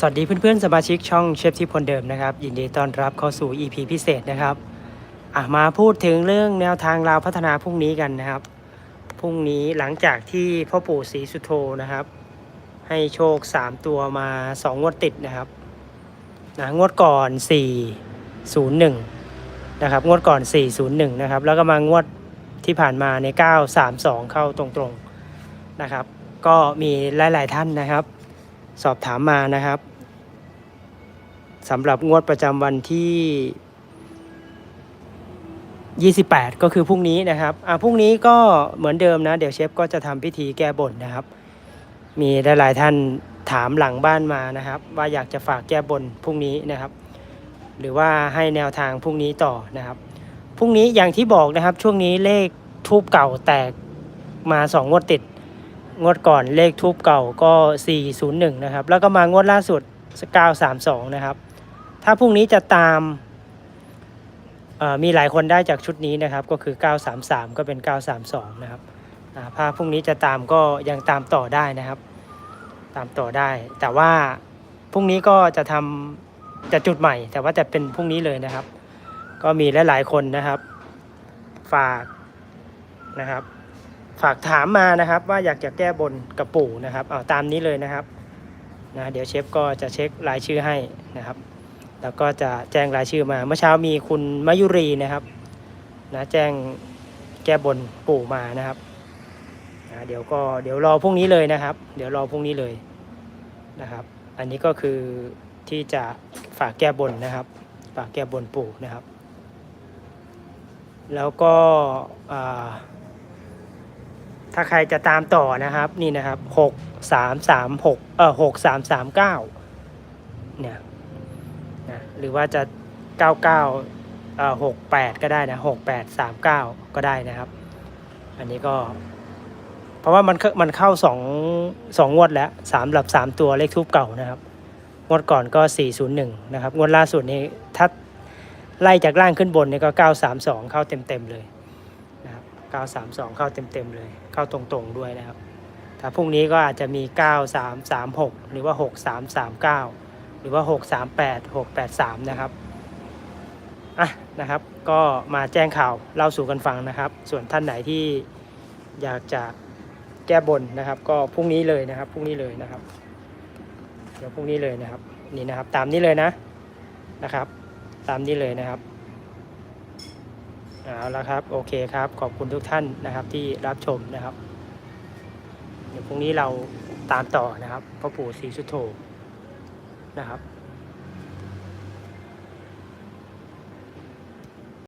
สวัสดีเพื่อนๆสมาชิกช่องเชฟที่พลเดิมนะครับ ยินดีต้อนรับเข้าสู่ EP พิเศษนะครับมาพูดถึงเรื่องแนวทางราวพัฒนาพรุ่งนี้กันนะครับพรุ่งนี้หลังจากที่พ่อปู่ศรีสุโธนะครับ ให้โชค 3 ตัวมา 2 งวดติดนะครับนะงวดก่อน 401 นะครับ งวดก่อน 401 นะครับ แล้วก็มางวดที่ผ่านมาใน 932 เข้าตรงๆนะครับ ก็มีหลาย ๆ ท่านนะครับ สอบถามมานะครับสำหรับงวดประจำวันที่ 28 ก็คือพรุ่งนี้นะครับอะพรุ่งนี้ก็เหมือนเดิมนะ เดี๋ยวเชฟก็จะทำพิธีแก้บนนะครับ มีหลายๆท่านถามหลังบ้านมานะครับ ว่าอยากจะฝากแก้บนพรุ่งนี้นะครับ หรือว่าให้แนวทางพรุ่งนี้ต่อนะครับพรุ่งนี้อย่างที่บอกนะครับช่วงนี้เลขทูบเก่าแตกมาสองงวดติด งวดก่อนเลขทูบเก่าก็ 401 นะครับ แล้วก็มางวดล่าสุด 932 นะครับ ถ้าพรุ่งนี้จะตามมีหลายคนได้จากชุดนี้นะครับ ก็คือ 933 ก็เป็น 932 นะครับถ้าพรุ่งนี้จะตามก็ยังตามต่อได้นะครับ ตามต่อได้ แต่ว่าพรุ่งนี้ก็จะทำจะจุดใหม่ แต่ว่าจะเป็นพรุ่งนี้เลยนะครับ ก็มีหลายๆคนนะครับ ฝากนะครับ ฝากถามมานะครับ ว่าอยากจะแก้บนกับปู่นะครับเอาตามนี้เลยนะครับนะเดี๋ยวเชฟก็จะเช็ครายชื่อให้นะครับ แล้วก็จะแจ้งรายชื่อมา เมื่อเช้ามีคุณมายุรีนะครับนะแจ้งแก้บนปู่มานะครับนะเดี๋ยวก็เดี๋ยวรอพรุ่งนี้เลยนะครับ เดี๋ยวรอพรุ่งนี้เลยนะครับ อันนี้ก็คือที่จะฝากแก้บนนะครับ ฝากแก้บนปู่นะครับ แล้วก็อ่า ถ้าใครจะตามต่อนะครับนี่นะครับหกสามสามหกเออหกสามสามเก้าเนี่ยนะหรือว่าจะเก้าเก้าเอ่อหกแปดก็ได้นะหกแปดสามเก้าก็ได้นะครับ อันนี้ก็ เพราะว่ามันมันเข้าสองสองงวดแล้วสามหลับสามตัวเลขทูบเก่านะครับ งวดก่อนก็สี่ศูนย์หนึ่งนะครับ งวดล่าสุดนี้ถ้าไล่จากล่างขึ้นบนนี่ก็เก้าสามสองเข้าเต็มเต็มเลย 932 เข้าเต็มๆเลย เข้าตรงๆด้วยนะครับถ้าพรุ่งนี้ก็อาจจะมี 9336 หรือว่า 6339 หรือว่า 638 683 นะครับอะนะครับ ก็มาแจ้งข่าวเล่าสู่กันฟังนะครับ ส่วนท่านไหนที่อยากจะแก้บนนะครับ ก็พรุ่งนี้เลยนะครับพรุ่งนี้เลยนะครับ เดี๋ยวพรุ่งนี้เลยนะครับ นี่นะครับ ตามนี้เลยนะนะครับ ตามนี้เลยนะครับ เอาละครับ โอเคครับ ขอบคุณทุกท่านนะครับที่รับชมนะครับ เดี๋ยวพรุ่งนี้เราตามต่อนะครับพ่อปู่ศรีสุโธนะครับ